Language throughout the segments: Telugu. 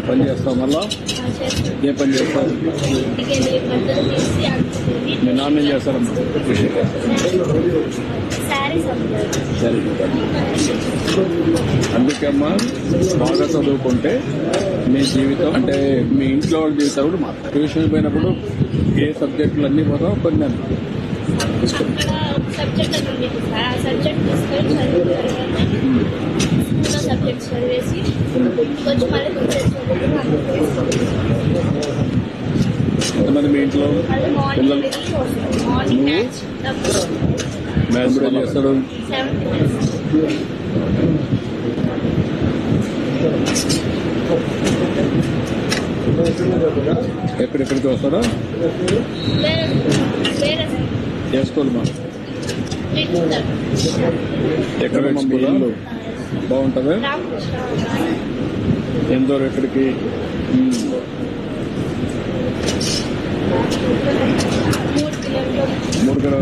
ఏమన్నా పని చేస్తావు మళ్ళా? ఏ పని చేస్తావు? మీ నాన్న ఏం చేస్తారమ్మా? శారీస్ సరే అందుకే బాగా చదువుకుంటే మీ జీవితం అంటే మీ ఇంట్లో వాళ్ళ జీవితం కూడా మా ట్యూషన్ పోయినప్పుడు ఏ సబ్జెక్టులు అన్నీ పోతావు కొన్ని అన్నీ. తీసుకుని పిల్లలు. మ్యాథ్స్ చేస్తాడు ఎక్కడెక్కడికి వస్తాడా స్కూల్ మా. ఎక్కడ బాగుంటుందా? ఎంత ఎక్కడికి? ఇక్కడ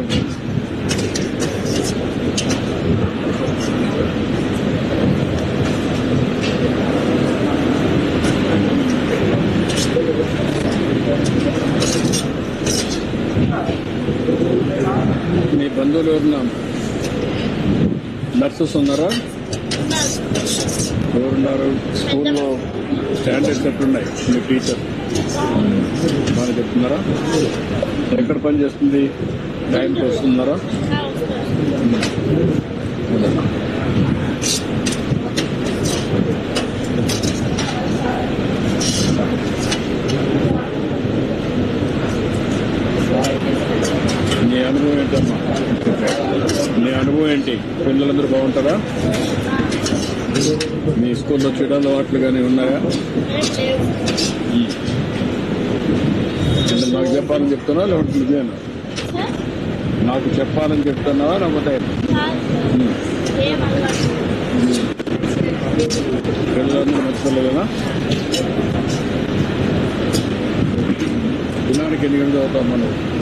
మీ బంధువులు ఎవరున్నా నర్సెస్ ఉన్నారా? ఎవరున్నారు? స్కూల్లో స్టాండర్డ్స్ ఎట్లున్నాయి? మీ టీచర్? బాగా చెప్తున్నారా? ఎక్కడ పని చేస్తుంది? టైంకి వస్తున్నారా నీ అనుభవం ఏంటమ్మా? నీ అనుభవం ఏంటి? పిల్లలందరూ బాగుంటారా? మీ స్కూల్లో చెడు వాట్లు కానీ ఉన్నాయా? నాకు చెప్పాలని చెప్తున్నా లేకపోతే నిజమేనా నాకు చెప్పాలని చెప్తున్నావా? లేకపోతే పిల్లలందరూ మంచి పిల్లలేనా దినానికి ఎన్ని గంటలు అవుతాం మనం